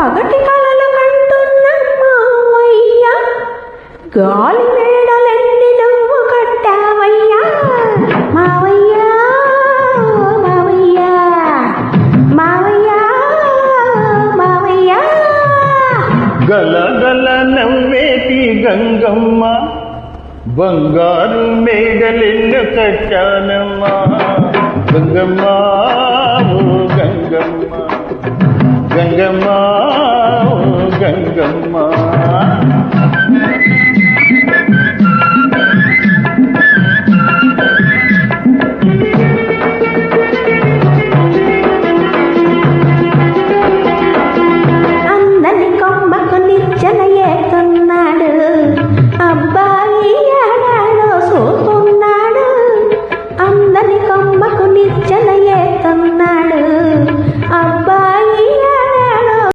పగటి కలలు కంటున్న మావయ్య. గాలి మేడలెన్ని నువ్వు కట్టావయ్యా. మావయ్య మావయ్య మావయ్య మావయ్య గల గల నవ్వేటి గంగమ్మ బంగారు మేడలెన్ను కట్టానమ్మా గంగమ్మ ఓ గంగమ్మ. గంగమ్మ. జగమ్మ అబ్బాయి సోతున్నాడు అందరి కొమ్మకు నిచ్చలయ్య